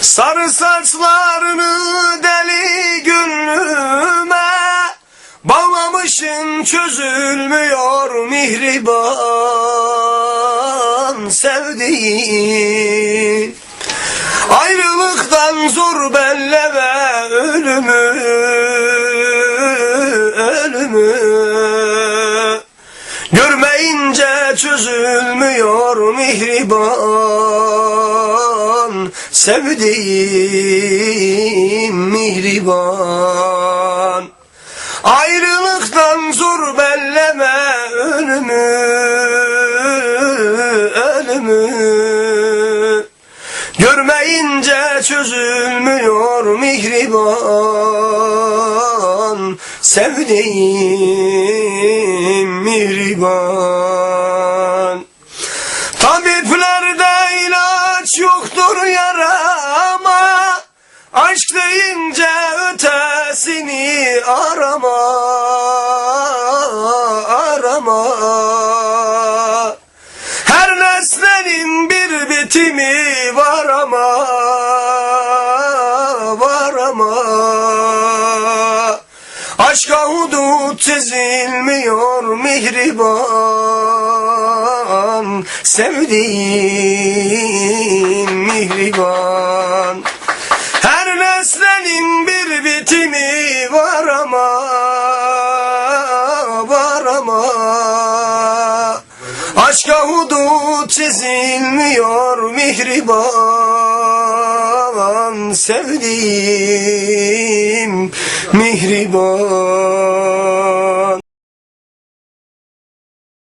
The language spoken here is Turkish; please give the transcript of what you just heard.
Sarı saçlarını deli gönlüme Bağlamışın çözülmüyor mihriban sevdiğim. Ayrılıktan zor belleme ölümü Ölümü. Görmeyince çözülmüyor mihriban Sevdiğim mihriban. Ayrılıktan zor belleme ölümü Ölümü. Görmeyince çözülmüyor mihriban Sevdiğim mihriban. Tabiplerde ilaç yoktur yarama. Aşk deyince ötesini arama. Arama. Her nesnenin bir bitimi var ama. Var ama. Aşka hudut çizilmiyor mihriban Sevdiğim mihriban. Her nesnenin bir bitimi var ama var ama. Aşka hudut çizilmiyor mihriban Sevdiğim mihriban